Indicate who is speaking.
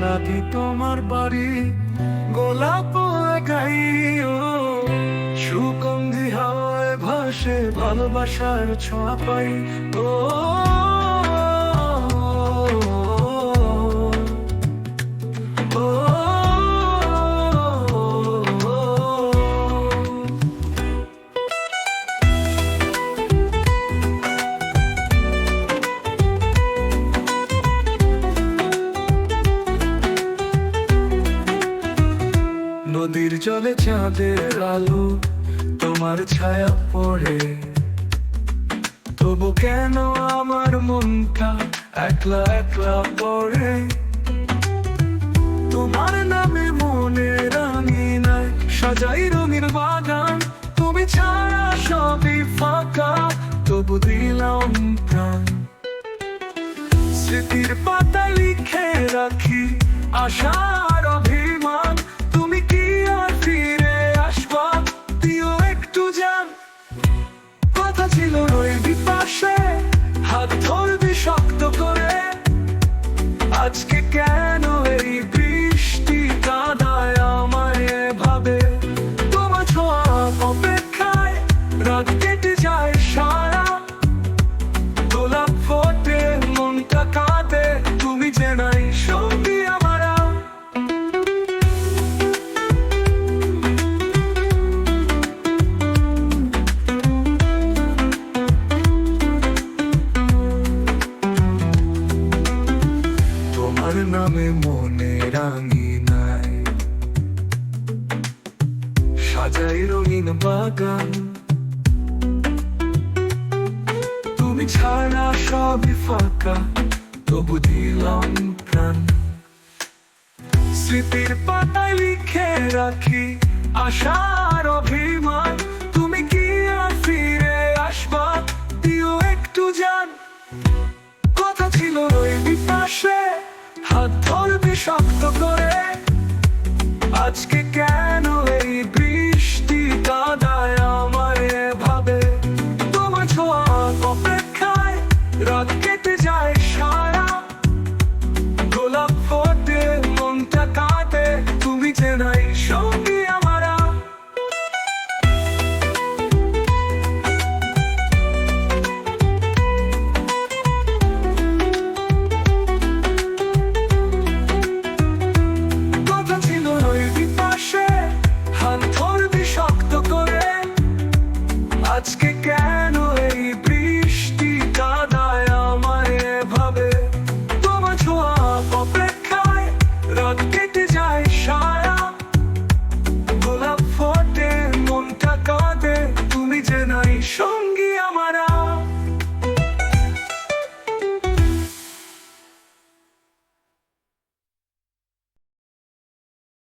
Speaker 1: নাকি তোমার বাড়ি গোলাপ গাইও সুগন্ধি হাওয়ায় ভাসে ভালোবাসার ছোঁয়া পাই ও। জলে চাঁদের আলো, তোমার ছায়া পড়ে। তবু কেন আমার মনটা একলা একলা পড়ে? তোমার নামে মনে রাঙি নাই সাজাই রঙের বাগান। তুমি ছাড়া সবই ফাঁকা, তবু দিলাম প্রাণ। স্মৃতির পাতা লিখে রাখি আশার আজকে তোমার নামে মনে রাঙি নাই। সাজাই রঙিন বাগান। তুমি ছাড়া সবই ফাঁকা, তবু দিলাম প্রাণ। স্মৃতির পাতায় লিখে রাখি আশার শক্ত করে আজকে